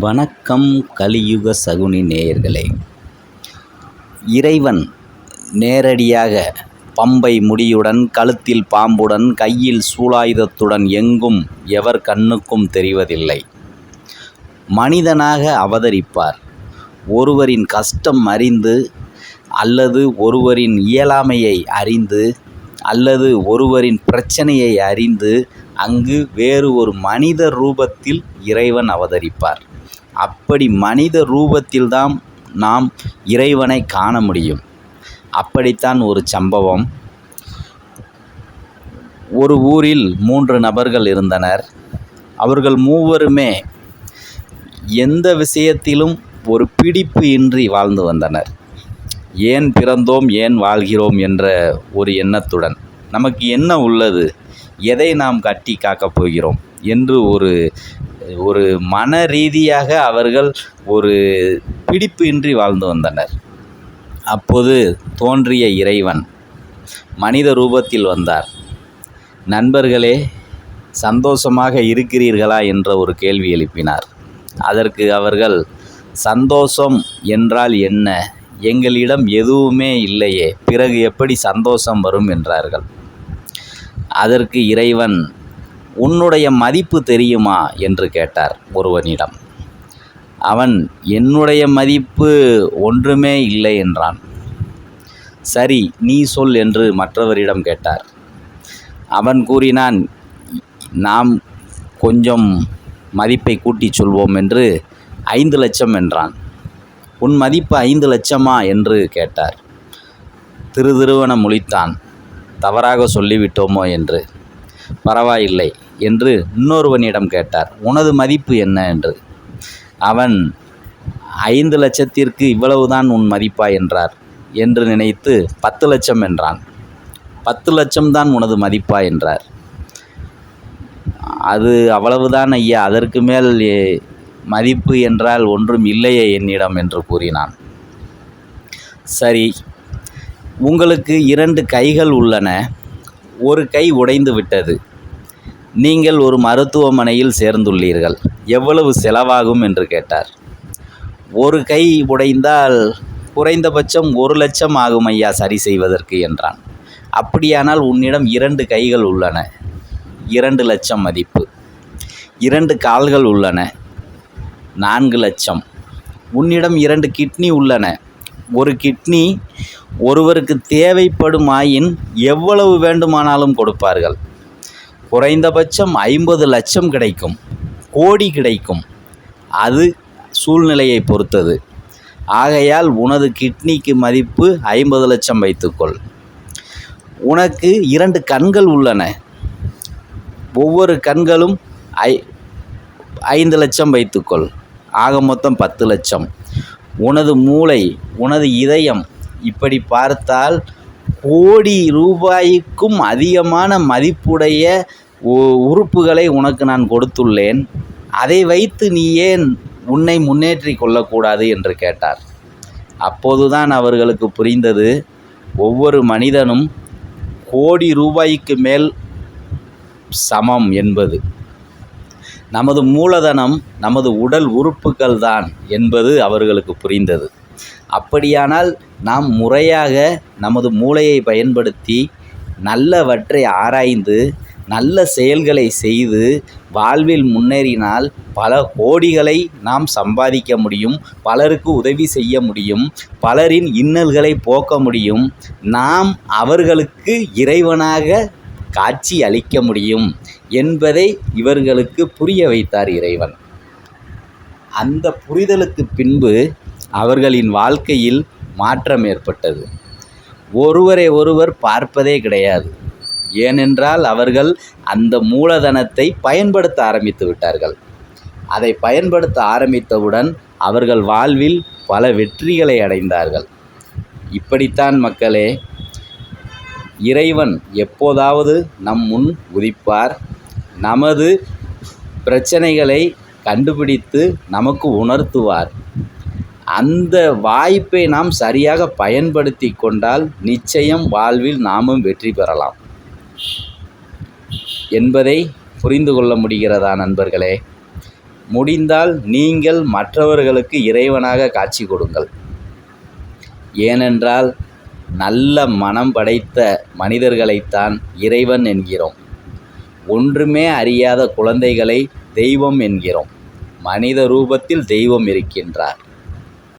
வணக்கம் கலியுக சகுனி நேயர்களே. இறைவன் நேரடியாக பம்பை முடியுடன் கழுத்தில் பாம்புடன் கையில் சூலாயுதத்துடன் எங்கும் எவர் கண்ணுக்கும் தெரிவதில்லை. மனிதனாக அவதரிப்பார். ஒருவரின் கஷ்டம் அறிந்து அல்லது ஒருவரின் இயலாமையை அறிந்து அல்லது ஒருவரின் பிரச்சனையை அறிந்து அங்கு வேறு ஒரு மனித ரூபத்தில் இறைவன் அவதரிப்பார். அப்படி மனித ரூபத்தில்தான் நாம் இறைவனை காண முடியும். அப்படித்தான் ஒரு சம்பவம். ஒரு ஊரில் மூன்று நபர்கள் இருந்தனர். அவர்கள் மூவருமே எந்த விஷயத்திலும் ஒரு பிடிப்பு இன்றி வாழ்ந்து வந்தனர். ஏன் பிறந்தோம் ஏன் வாழ்கிறோம் என்ற ஒரு எண்ணத்துடன் நமக்கு என்ன உள்ளது எதை நாம் கட்டி காக்கப் போகிறோம் என்று ஒரு ஒரு மன ரீதியாக அவர்கள் ஒரு பிடிப்பு இன்றி வாழ்ந்து வந்தனர். அப்போது தோன்றிய இறைவன் மனித ரூபத்தில் வந்தார். நண்பர்களே சந்தோஷமாக இருக்கிறீர்களா என்ற ஒரு கேள்வி எழுப்பினார். அதற்கு அவர்கள் சந்தோஷம் என்றால் என்ன? எங்களிடம் எதுவுமே இல்லையே பிறகு எப்படி சந்தோஷம் வரும்? என்றார்கள். அதற்கு இறைவன் உன்னுடைய மதிப்பு தெரியுமா? என்று கேட்டார் ஒருவனிடம். அவன் என்னுடைய மதிப்பு ஒன்றுமே இல்லை என்றான். சரி நீ சொல் என்று மற்றவரிடம் கேட்டார். அவன் கூறினான் நாம் கொஞ்சம் மதிப்பை கூட்டிச் சொல்வோம் என்று ஐந்து லட்சம் என்றான். உன் மதிப்பு ஐந்து லட்சமா? என்று கேட்டார். திரு திருவன முழித்தான். தவறாக சொல்லிவிட்டோமோ? என்று. பரவாயில்லை. என்று இன்னொருவனிடம் கேட்டார். உனது மதிப்பு என்ன? என்று அவன் ஐந்து லட்சத்திற்கு இவ்வளவுதான் உன் மதிப்பா? என்றார். என்று நினைத்து பத்து லட்சம் என்றான். பத்து லட்சம்தான் உனது மதிப்பா? என்றார். அது அவ்வளவுதான் ஐயா. அதற்கு மேல் மதிப்பு என்றால் ஒன்றும் இல்லையே என்னிடம் என்று கூறினான். சரி உங்களுக்கு இரண்டு கைகள் உள்ளன. ஒரு கை உடைந்து விட்டது. நீங்கள் ஒரு மருத்துவமனையில் சேர்ந்துள்ளீர்கள். எவ்வளவு செலவாகும் என்று கேட்டார். ஒரு கை உடைந்தால் குறைந்தபட்சம் ஒரு லட்சம் ஆகும் ஐயா சரி செய்வதற்கு என்றான். அப்படியானால் உன்னிடம் இரண்டு கைகள் உள்ளன. இரண்டு லட்சம் மதிப்பு. இரண்டு கால்கள் உள்ளன. நான்கு லட்சம். உன்னிடம் இரண்டு கிட்னி உள்ளன. ஒரு கிட்னி ஒருவருக்கு தேவைப்படுமாயின் எவ்வளவு வேண்டுமானாலும் கொடுப்பார்கள். குறைந்தபட்சம் ஐம்பது லட்சம் கிடைக்கும். கோடி கிடைக்கும். அது சூழ்நிலையை பொறுத்தது. ஆகையால் உனது கிட்னிக்கு மதிப்பு ஐம்பது லட்சம் வைத்துக்கொள். உனக்கு இரண்டு கண்கள் உள்ளன. ஒவ்வொரு கண்களும் ஐ ஐந்து லட்சம் வைத்துக்கொள். ஆக மொத்தம் பத்து லட்சம். உனது மூளை உனது இதயம் இப்படி பார்த்தால் கோடி ரூபாய்க்கும் அதிகமான மதிப்புடைய உறுப்புகளை உனக்கு நான் கொடுத்துள்ளேன். அதை வைத்து நீ ஏன் உன்னை முன்னேற்றி கொள்ளக்கூடாது என்று கேட்டார். அப்போதுதான் அவர்களுக்கு புரிந்தது ஒவ்வொரு மனிதனும் கோடி ரூபாய்க்கு மேல் சமம் என்பது. நமது மூலதனம் நமது உடல் உறுப்புகள் தான் என்பது அவர்களுக்கு புரிந்தது. அப்படியானால் நாம் முறையாக நமது மூளையை பயன்படுத்தி நல்லவற்றை ஆராய்ந்து நல்ல செயல்களை செய்து வாழ்வில் முன்னேறினால் பல கோடிகளை நாம் சம்பாதிக்க முடியும் பலருக்கு உதவி செய்ய முடியும் பலரின் இன்னல்களை போக்க முடியும். நாம் அவர்களுக்கு இறைவனாக காட்சி அளிக்க முடியும் என்பதை இவர்களுக்கு புரிய வைத்தார் இறைவன். அந்த புரிதலுக்கு பின்பு அவர்களின் வாழ்க்கையில் மாற்றம் ஏற்பட்டது. ஒருவரை ஒருவர் பார்ப்பதே கிடையாது. ஏனென்றால் அவர்கள் அந்த மூலதனத்தை பயன்படுத்த ஆரம்பித்து விட்டார்கள். அதை பயன்படுத்த ஆரம்பித்தவுடன் அவர்கள் வாழ்வில் பல வெற்றிகளை அடைந்தார்கள். இப்படித்தான் மக்களே இறைவன் எப்போதாவது நம் முன் உதிப்பார். நமது பிரச்சனைகளை கண்டுபிடித்து நமக்கு உணர்த்துவார். அந்த வாய்ப்பை நாம் சரியாக பயன்படுத்தி கொண்டால் நிச்சயம் வாழ்வில் நாமும் வெற்றி பெறலாம். என்பதை புரிந்து கொள்ள முடிகிறதா நண்பர்களே? முடிந்தால் நீங்கள் மற்றவர்களுக்கு இறைவனாக காட்சி கொடுங்கள். ஏனென்றால் நல்ல மனம் படைத்த மனிதர்களைத்தான் இறைவன் என்கிறோம். ஒன்றுமே அறியாத குழந்தைகளை தெய்வம் என்கிறோம். மனித ரூபத்தில் தெய்வம் இருக்கின்றார்.